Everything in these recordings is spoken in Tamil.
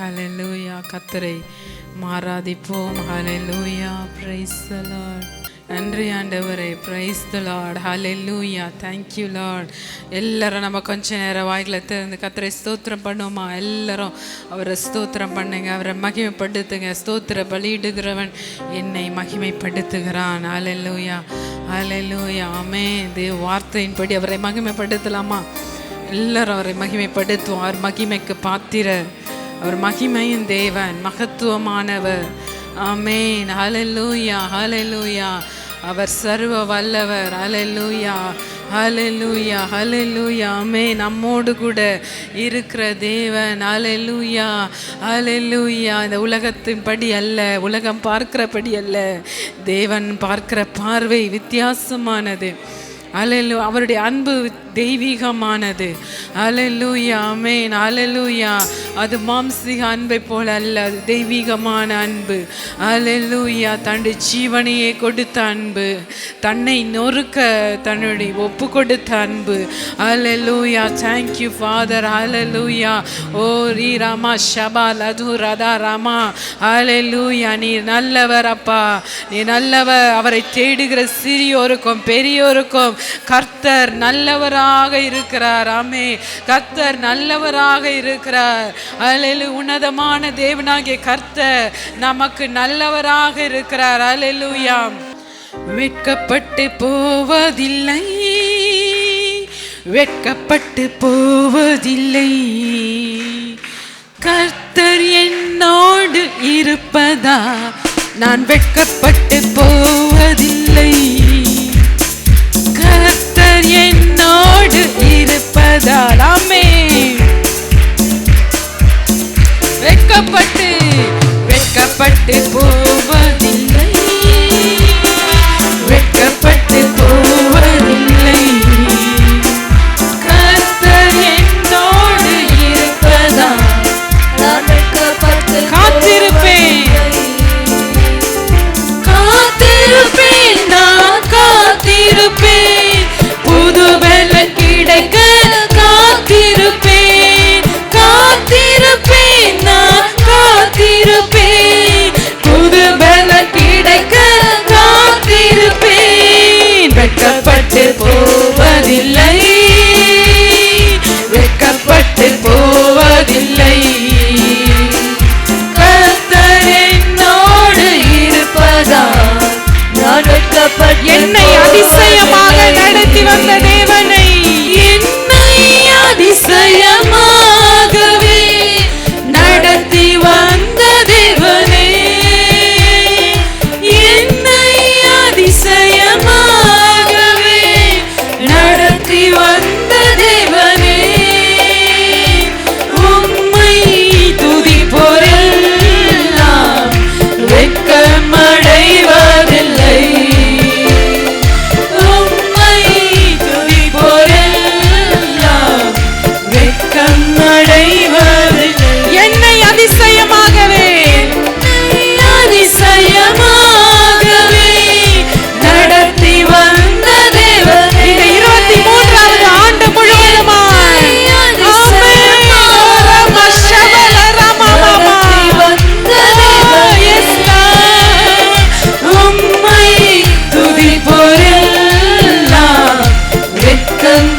ஹalleluya கத்தரை மாறாதிப்போம். ஹalleluya praise the lord. நன்றி ஆண்டவரே. Praise the lord hallelujah. Thank you lord. எல்லாரும் நம்ம கொஞ்ச நேரம் வாய்களை திறந்து கத்தரை ஸ்தோத்திரம் பண்ணுவோமா? எல்லாரும் அவரை ஸ்தோத்திரம் பண்ணுங்க. அவரை மகிமைப்படுத்துங்க. ஸ்தோத்திர பலியிடுகிறவன் என்னை மகிமைப்படுத்துகிறான். Hallelujah. Hallelujah. ஆமே தேவ் வார்த்தையின்படி அவரை மகிமைப்படுத்தலாமா? எல்லாரும் அவரை மகிமைப்படுத்துவோம் அவர் மகிமைக்கு பாத்திர அவர் மகிமையின் தேவன் மகத்துவமானவர். ஆமென். ஹலலூயா ஹலலூயா அவர் சர்வ வல்லவர். அலலூயா ஹலலூயா ஹலலூயா அமே நம்மோடு கூட இருக்கிற தேவன். அலலூயா அலலூயா இந்த உலகத்தின் படி அல்ல உலகம் பார்க்கிறபடி அல்ல. தேவன் பார்க்கிற பார்வை வித்தியாசமானது. அலலு அவருடைய அன்பு தெய்வீகமானது. அலலூயா அமேன் அலலூயா அது மாம்சிக அன்பை போல அல்ல அது தெய்வீகமான அன்பு. அலெல்லூயா தன்னுடைய ஜீவனையே கொடுத்த அன்பு. தன்னை நொறுக்க தன்னுடைய ஒப்பு கொடுத்த அன்பு hallelujah thank you father hallelujah ஓ ரீ ராமா ஷபா லது ரதா ராமா. அலெல்லூயா நீ நல்லவர் அப்பா. நீ நல்லவர். அவரை தேடுகிற சிறியோருக்கும் பெரியோருக்கும் கர்த்தர் நல்லவராக இருக்கிறார். ஆமே கர்த்தர் நல்லவராக இருக்கிறார். அலலு உன்னதமான தேவனாகிய கர்த்தர் நமக்கு நல்லவராக இருக்கிறார். அலலுயா வெட்கப்பட்டு போவதில்லை. வெட்கப்பட்டு போவதில்லை. கர்த்தர் என்னோடு இருப்பதா? நான் வெட்கப்பட்டு போவதில்லை.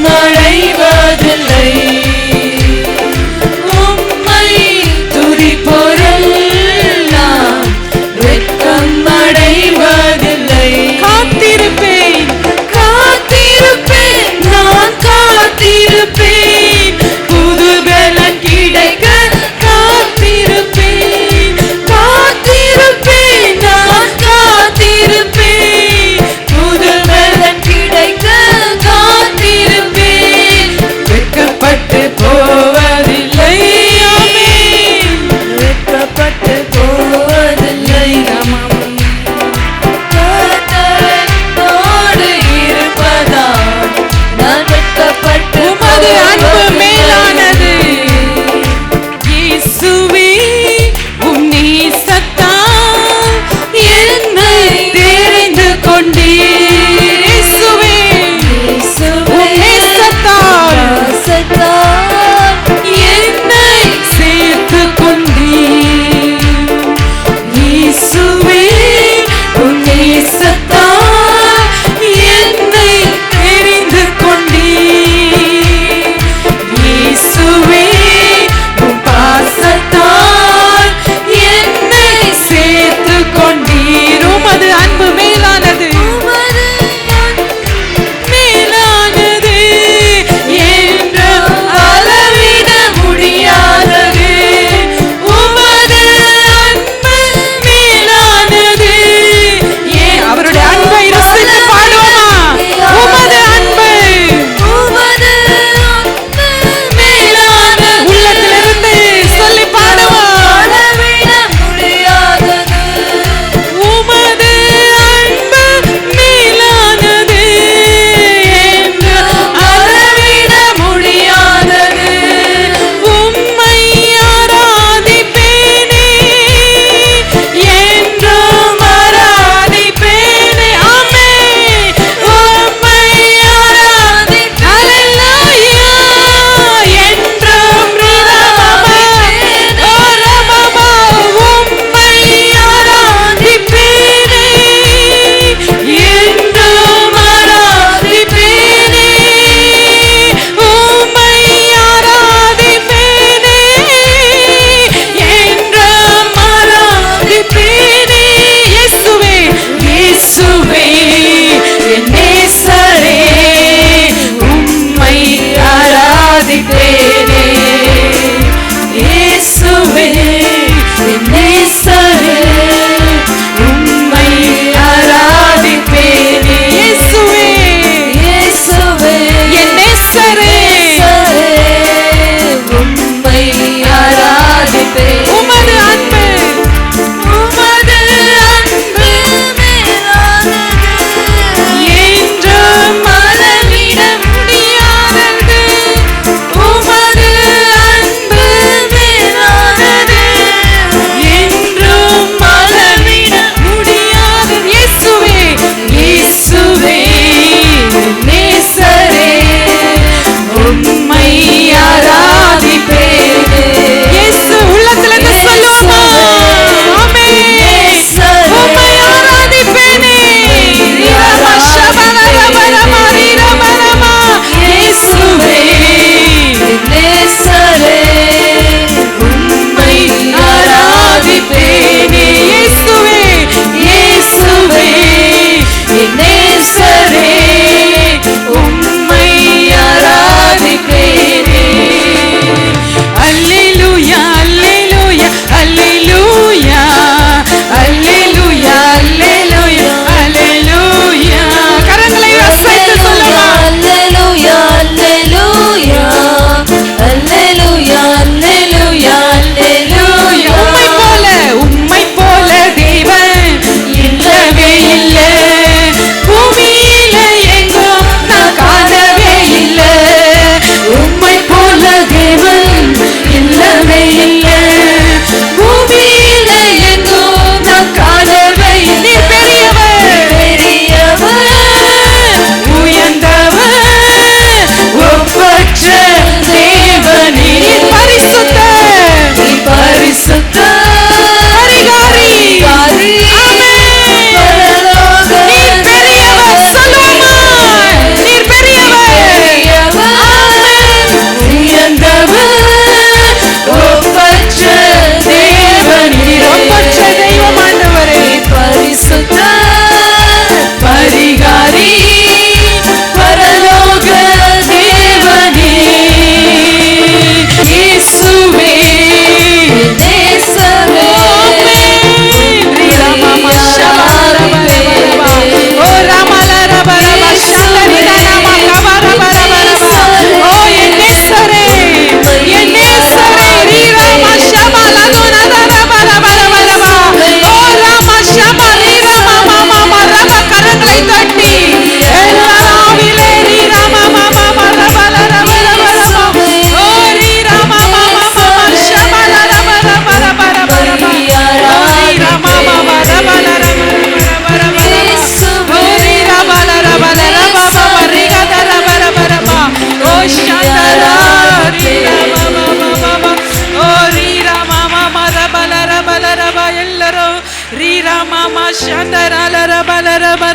மறைவதில்லை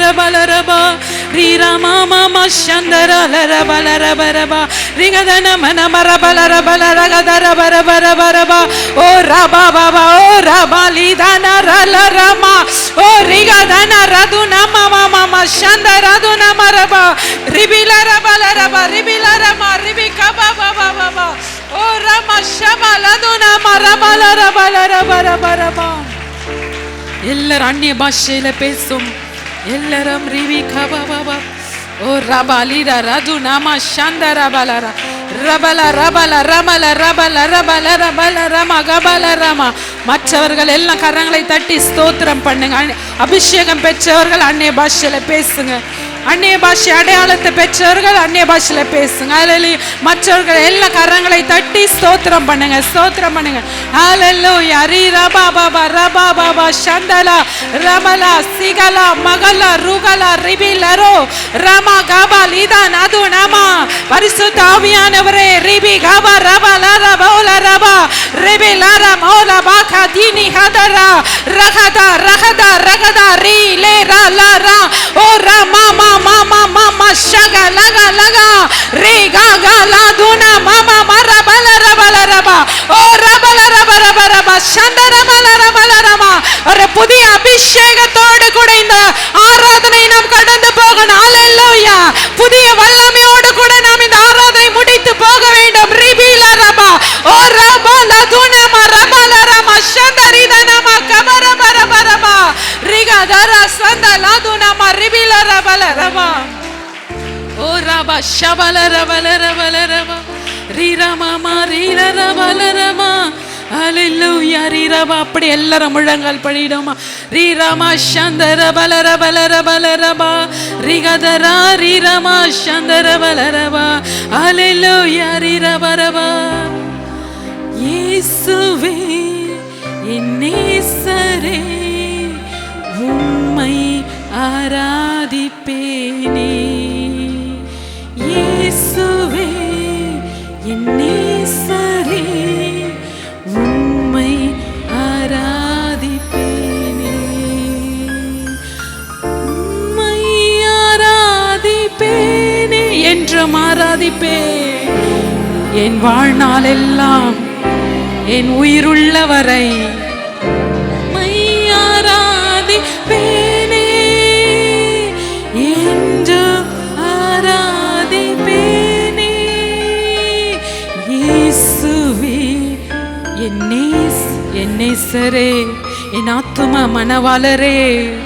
ரபலரபா ரீரமா மாமா சந்தர லரபலரபரபா ரிகதன மனம ரபலரபலரகதரபரபரபரபா ஓ ரபா பாபா ஓ ரபலிதன ரலரமா ஓ ரிகதன ரது நம மாமா சந்தர ரது நம ரபா ரிபில ரபலரபா ரிபில ரமா ரிபி கபா பாபா பாபா ஓ ரமா ஷபா லது நம ரபலரபலரபரபரபா எல்லாரும் அந்நிய பாஷையில பேசும் Baba Baba O Rama Shaba Laduna Maraba Laraba Laraba Laraba Laraba ಎಲ್ಲರ ಅನ್ಯ ಭಾಷೆಯಲ್ಲಿ ಪೇಸುಂ ಎಲ್ಲರಂ ರಿವಿ ಖಬಬಬ ಓ ರಬಲಿರ ರದು ನಾಮ ಶಾಂದರ ಬಲರ ரபல ரபல ரமல ரபல ரபல ரபல ரம கபல ரம மற்றவர்கள் எல்லாம் கரங்களை தட்டி ஸ்தோத்திரம் பண்ணுங்க அன்னை- அபிஷேகம் பெற்றவர்கள் அந்நிய பாஷையில பேசுங்க அந்நிய பாஷை அடையாளத்தை பெற்றவர்கள் அந்நிய பாஷையில் பேசுங்க. அதில் மற்றவர்கள் எல்லா கரங்களை தட்டி ஸ்தோத்திரம் பண்ணுங்க ஸ்தோத்திரம் பண்ணுங்க. ஹalleluya. யாரி ரபா பாபா ரபா பாபா சந்தலா ரமலா சிகலா மகலா ருகலா ரிபிலரோ ரமா கபா லீதா அது நமா. பரிசுத்த ஆவியானவரே ரிபி கபா ரபா லரா பௌல ரபா. ரிபி லரா மௌலா பாகா தீனி ஹதரா. ரகதா ரகதா ரகதா ரீ லே ரா லா ரா ஓ ரமா மா மா மா மா மா ஷகா லகா la ரீ கா கா லா துனா மா மா மா ரபா லரா பல ரபா ஓ ரபா ரபா ரபா ரபா சந்த ரபா ஒரு புதிய அபிஷேகத்தோடு கூட இந்த ஆராதனை நாம் கடந்து போகணும். ரீரவ அப்படி எல்லாரும் முழங்கால் படிடுமா? ரீரமா சந்தர பலர பலர பலரபா. ரிகதரா ரீரமா சந்தர பலரபா. அலிலோ ரீரபரபா. இயேசுவே என் நேசரே உம்மை ஆராதிப்பேனே. ஆராதிப்பேன் என் வாழ்நாள் எல்லாம் என் உயிருள்ள வரை ஆராதிப்பேனே என்றும் ஆராதிப்பேனே இயேசுவே என் நேஸ் என் நேசரே என் ஆத்தும மனவாளரே.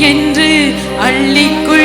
என்று அள்ளிக்குள்